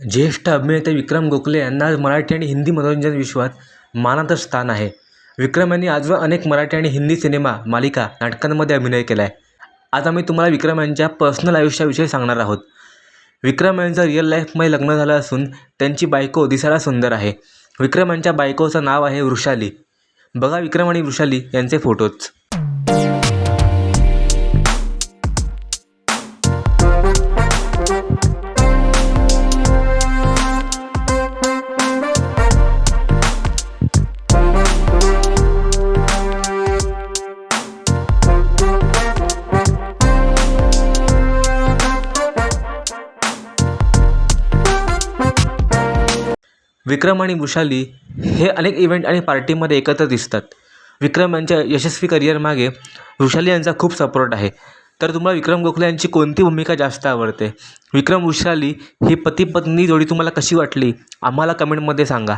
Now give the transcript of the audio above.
ज्येष्ठ अभिनेते विक्रम गोखले यांना आज मराठी आणि हिंदी मनोरंजन विश्वात मानाचं स्थान आहे. विक्रम यांनी आजवर अनेक मराठी आणि हिंदी सिनेमा मालिका नाटकांमध्ये अभिनय केला आहे आज आम्ही तुम्हाला विक्रम यांच्या पर्सनल आयुष्याविषयी सांगणार आहोत. विक्रम यांचं रिअल लाईफमध्ये लग्न झालं असून त्यांची बायको दिसायला सुंदर आहे. विक्रम यांच्या बायकोचं नाव आहे वृषाली. बघा विक्रम आणि वृषाली यांचे फोटोज. विक्रम आणि वृषाली हे अनेक इव्हेंट आणि पार्टीमध्ये एकत्र दिसतात. विक्रम यांच्या यशस्वी करिअरमागे वृषाली यांचा खूप सपोर्ट आहे. तर तुम्हाला विक्रम गोखले यांची कोणती भूमिका जास्त आवडते? विक्रम वृषाली ही पती पत्नी जोडी तुम्हाला कशी वाटली? आम्हाला कमेंटमध्ये सांगा.